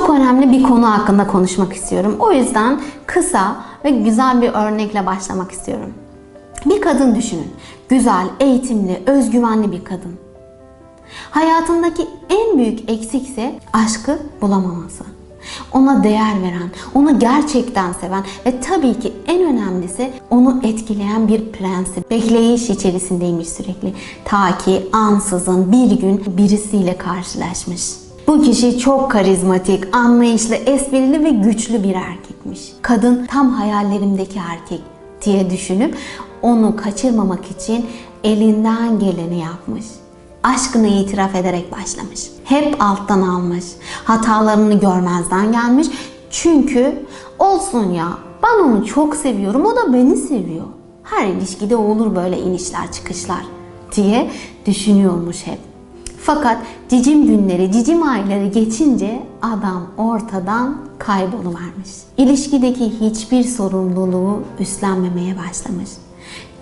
çok önemli bir konu hakkında konuşmak istiyorum. O yüzden kısa ve güzel bir örnekle başlamak istiyorum. Bir kadın düşünün. Güzel, eğitimli, özgüvenli bir kadın. Hayatındaki en büyük eksikse aşkı bulamaması. Ona değer veren, onu gerçekten seven ve tabii ki en önemlisi onu etkileyen bir prensip. Bekleyiş içerisindeymiş sürekli. Ta ki ansızın bir gün birisiyle karşılaşmış. Bu kişi çok karizmatik, anlayışlı, esprili ve güçlü bir erkekmiş. Kadın tam hayallerimdeki erkek diye düşünüp onu kaçırmamak için elinden geleni yapmış aşkını itiraf ederek başlamış. Hep alttan almış. Hatalarını görmezden gelmiş. Çünkü olsun ya ben onu çok seviyorum o da beni seviyor. Her ilişkide olur böyle inişler çıkışlar diye düşünüyormuş hep. Fakat cicim günleri, cicim ayları geçince adam ortadan kayboluvermiş. İlişkideki hiçbir sorumluluğu üstlenmemeye başlamış.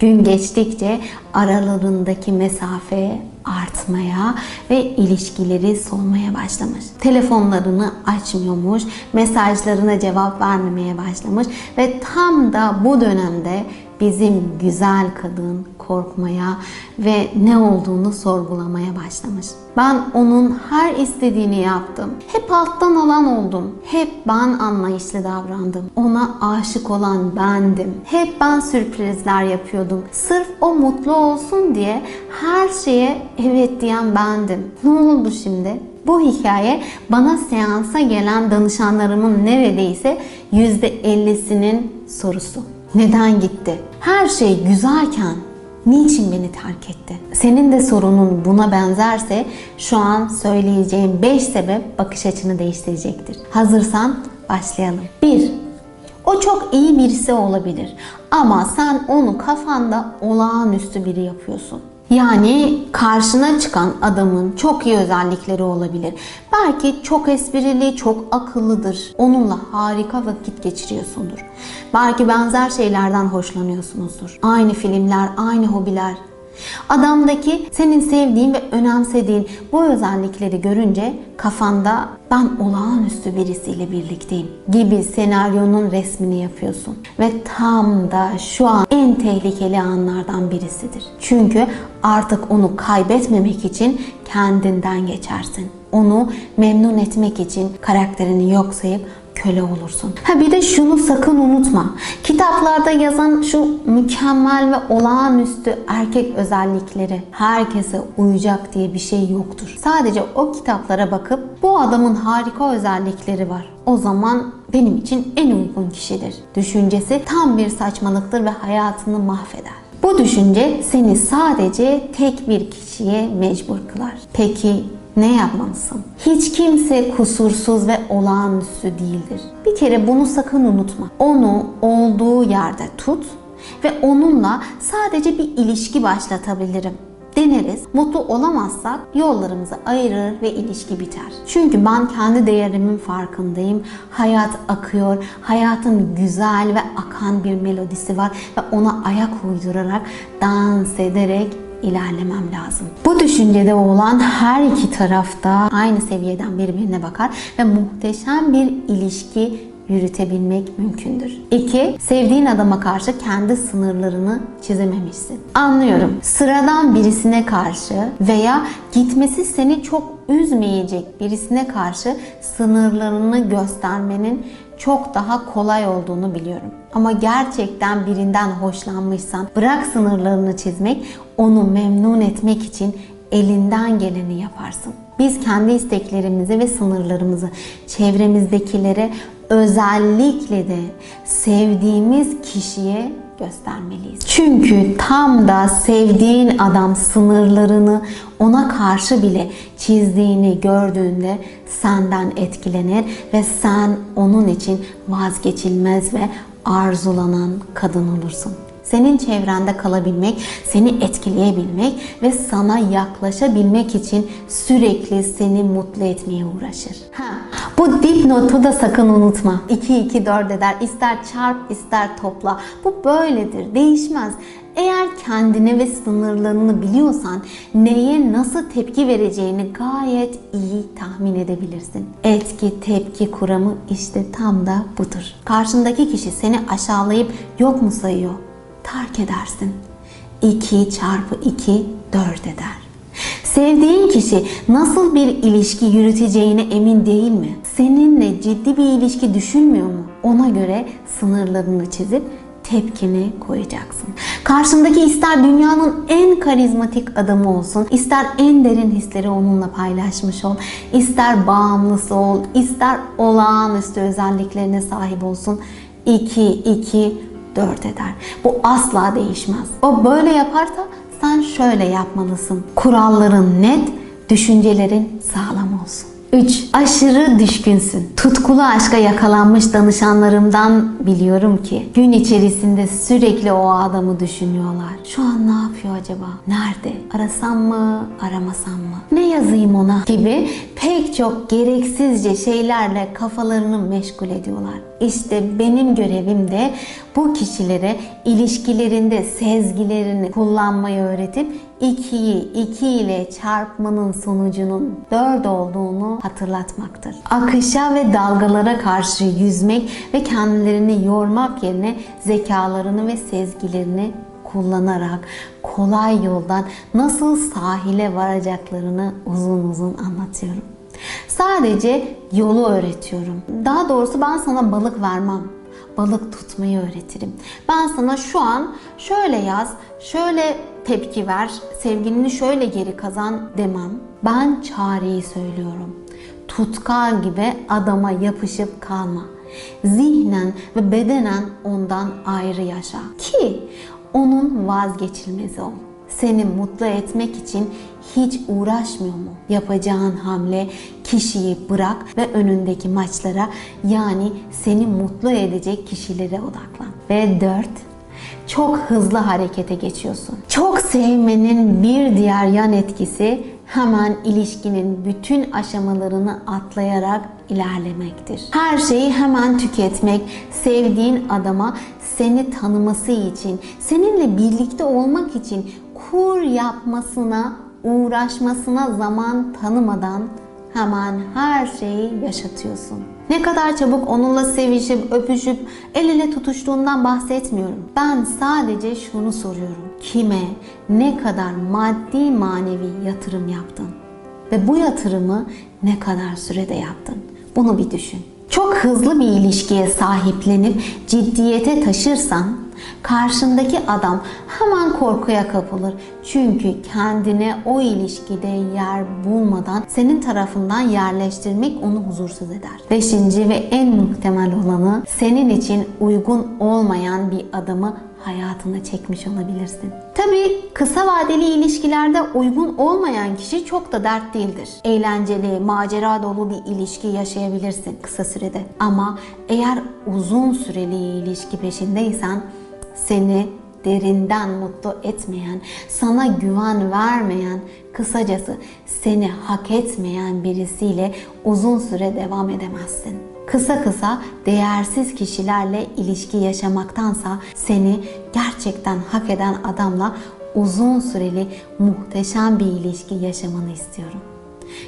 Gün geçtikçe aralarındaki mesafe artmaya ve ilişkileri solmaya başlamış. Telefonlarını açmıyormuş, mesajlarına cevap vermemeye başlamış ve tam da bu dönemde bizim güzel kadın korkmaya ve ne olduğunu sorgulamaya başlamış. Ben onun her istediğini yaptım. Hep alttan alan oldum. Hep ben anlayışlı davrandım. Ona aşık olan bendim. Hep ben sürprizler yapıyordum. Sırf o mutlu olsun diye her şeye evet diyen bendim. Ne oldu şimdi? Bu hikaye bana seansa gelen danışanlarımın neredeyse %50'sinin sorusu. Neden gitti? Her şey güzelken niçin beni terk etti? Senin de sorunun buna benzerse şu an söyleyeceğim 5 sebep bakış açını değiştirecektir. Hazırsan başlayalım. 1. O çok iyi birisi olabilir ama sen onu kafanda olağanüstü biri yapıyorsun. Yani karşına çıkan adamın çok iyi özellikleri olabilir. Belki çok esprili, çok akıllıdır. Onunla harika vakit geçiriyorsundur. Belki benzer şeylerden hoşlanıyorsunuzdur. Aynı filmler, aynı hobiler. Adamdaki senin sevdiğin ve önemsediğin bu özellikleri görünce kafanda ben olağanüstü birisiyle birlikteyim gibi senaryonun resmini yapıyorsun. Ve tam da şu an en tehlikeli anlardan birisidir. Çünkü artık onu kaybetmemek için kendinden geçersin. Onu memnun etmek için karakterini yok sayıp köle olursun. Ha bir de şunu sakın unutma. Kitaplarda yazan şu mükemmel ve olağanüstü erkek özellikleri herkese uyacak diye bir şey yoktur. Sadece o kitaplara bakıp bu adamın harika özellikleri var. O zaman benim için en uygun kişidir. Düşüncesi tam bir saçmalıktır ve hayatını mahveder. Bu düşünce seni sadece tek bir kişiye mecbur kılar. Peki ne yapmalısın? Hiç kimse kusursuz ve olağanüstü değildir. Bir kere bunu sakın unutma. Onu olduğu yerde tut ve onunla sadece bir ilişki başlatabilirim deneriz. Mutlu olamazsak yollarımızı ayırır ve ilişki biter. Çünkü ben kendi değerimin farkındayım. Hayat akıyor. Hayatın güzel ve akan bir melodisi var ve ona ayak uydurarak dans ederek ilerlemem lazım. Bu düşüncede olan her iki tarafta aynı seviyeden birbirine bakar ve muhteşem bir ilişki yürütebilmek mümkündür. 2. Sevdiğin adama karşı kendi sınırlarını çizememişsin. Anlıyorum. Sıradan birisine karşı veya gitmesi seni çok üzmeyecek birisine karşı sınırlarını göstermenin çok daha kolay olduğunu biliyorum. Ama gerçekten birinden hoşlanmışsan bırak sınırlarını çizmek, onu memnun etmek için elinden geleni yaparsın. Biz kendi isteklerimizi ve sınırlarımızı çevremizdekilere özellikle de sevdiğimiz kişiye göstermeliyiz. Çünkü tam da sevdiğin adam sınırlarını ona karşı bile çizdiğini gördüğünde senden etkilenir ve sen onun için vazgeçilmez ve arzulanan kadın olursun. Senin çevrende kalabilmek, seni etkileyebilmek ve sana yaklaşabilmek için sürekli seni mutlu etmeye uğraşır. Ha, Bu dipnotu da sakın unutma. 2 2 4 eder. İster çarp ister topla. Bu böyledir. Değişmez. Eğer kendini ve sınırlarını biliyorsan neye nasıl tepki vereceğini gayet iyi tahmin edebilirsin. Etki tepki kuramı işte tam da budur. Karşındaki kişi seni aşağılayıp yok mu sayıyor? Terk edersin. 2 çarpı 2 4 eder. Sevdiğin kişi nasıl bir ilişki yürüteceğine emin değil mi? Seninle ciddi bir ilişki düşünmüyor mu? Ona göre sınırlarını çizip tepkini koyacaksın. Karşındaki ister dünyanın en karizmatik adamı olsun, ister en derin hisleri onunla paylaşmış ol, ister bağımlısı ol, ister olağanüstü özelliklerine sahip olsun. 2 2 4 eder. Bu asla değişmez. O böyle yaparsa sen şöyle yapmalısın. Kuralların net, düşüncelerin sağlam olsun. 3. Aşırı düşkünsün. Tutkulu aşka yakalanmış danışanlarımdan biliyorum ki gün içerisinde sürekli o adamı düşünüyorlar. Şu an ne yapıyor acaba? Nerede? Arasam mı? Aramasam mı? Ne yazayım ona? Gibi pek çok gereksizce şeylerle kafalarını meşgul ediyorlar. İşte benim görevim de bu kişilere ilişkilerinde sezgilerini kullanmayı öğretip 2'yi 2 ile çarpmanın sonucunun 4 olduğunu hatırlatmaktır. Akışa ve dalgalara karşı yüzmek ve kendilerini yormak yerine zekalarını ve sezgilerini kullanarak kolay yoldan nasıl sahile varacaklarını uzun uzun anlatıyorum. Sadece yolu öğretiyorum. Daha doğrusu ben sana balık vermem balık tutmayı öğretirim. Ben sana şu an şöyle yaz, şöyle tepki ver, sevgilini şöyle geri kazan demem. Ben çareyi söylüyorum. Tutkal gibi adama yapışıp kalma. Zihnen ve bedenen ondan ayrı yaşa ki onun vazgeçilmezi ol. Seni mutlu etmek için hiç uğraşmıyor mu? Yapacağın hamle kişiyi bırak ve önündeki maçlara yani seni mutlu edecek kişilere odaklan. Ve 4 çok hızlı harekete geçiyorsun. Çok sevmenin bir diğer yan etkisi hemen ilişkinin bütün aşamalarını atlayarak ilerlemektir. Her şeyi hemen tüketmek, sevdiğin adama seni tanıması için, seninle birlikte olmak için kur yapmasına, uğraşmasına zaman tanımadan hemen her şeyi yaşatıyorsun. Ne kadar çabuk onunla sevişip, öpüşüp, el ele tutuştuğundan bahsetmiyorum. Ben sadece şunu soruyorum. Kime, ne kadar maddi manevi yatırım yaptın? Ve bu yatırımı ne kadar sürede yaptın? Bunu bir düşün. Çok hızlı bir ilişkiye sahiplenip ciddiyete taşırsan karşındaki adam hemen korkuya kapılır. Çünkü kendine o ilişkide yer bulmadan senin tarafından yerleştirmek onu huzursuz eder. Beşinci ve en muhtemel olanı senin için uygun olmayan bir adamı hayatına çekmiş olabilirsin. Tabii kısa vadeli ilişkilerde uygun olmayan kişi çok da dert değildir. Eğlenceli, macera dolu bir ilişki yaşayabilirsin kısa sürede. Ama eğer uzun süreli ilişki peşindeysen seni derinden mutlu etmeyen, sana güven vermeyen, kısacası seni hak etmeyen birisiyle uzun süre devam edemezsin. Kısa kısa değersiz kişilerle ilişki yaşamaktansa seni gerçekten hak eden adamla uzun süreli muhteşem bir ilişki yaşamanı istiyorum.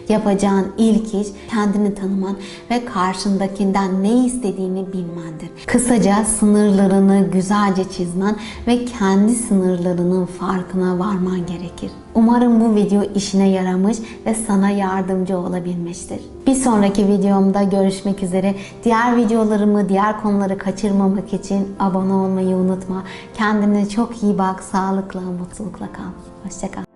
Yapacağın ilk iş kendini tanıman ve karşındakinden ne istediğini bilmendir. Kısaca sınırlarını güzelce çizmen ve kendi sınırlarının farkına varman gerekir. Umarım bu video işine yaramış ve sana yardımcı olabilmiştir. Bir sonraki videomda görüşmek üzere. Diğer videolarımı, diğer konuları kaçırmamak için abone olmayı unutma. Kendine çok iyi bak, sağlıkla, mutlulukla kal. Hoşçakal.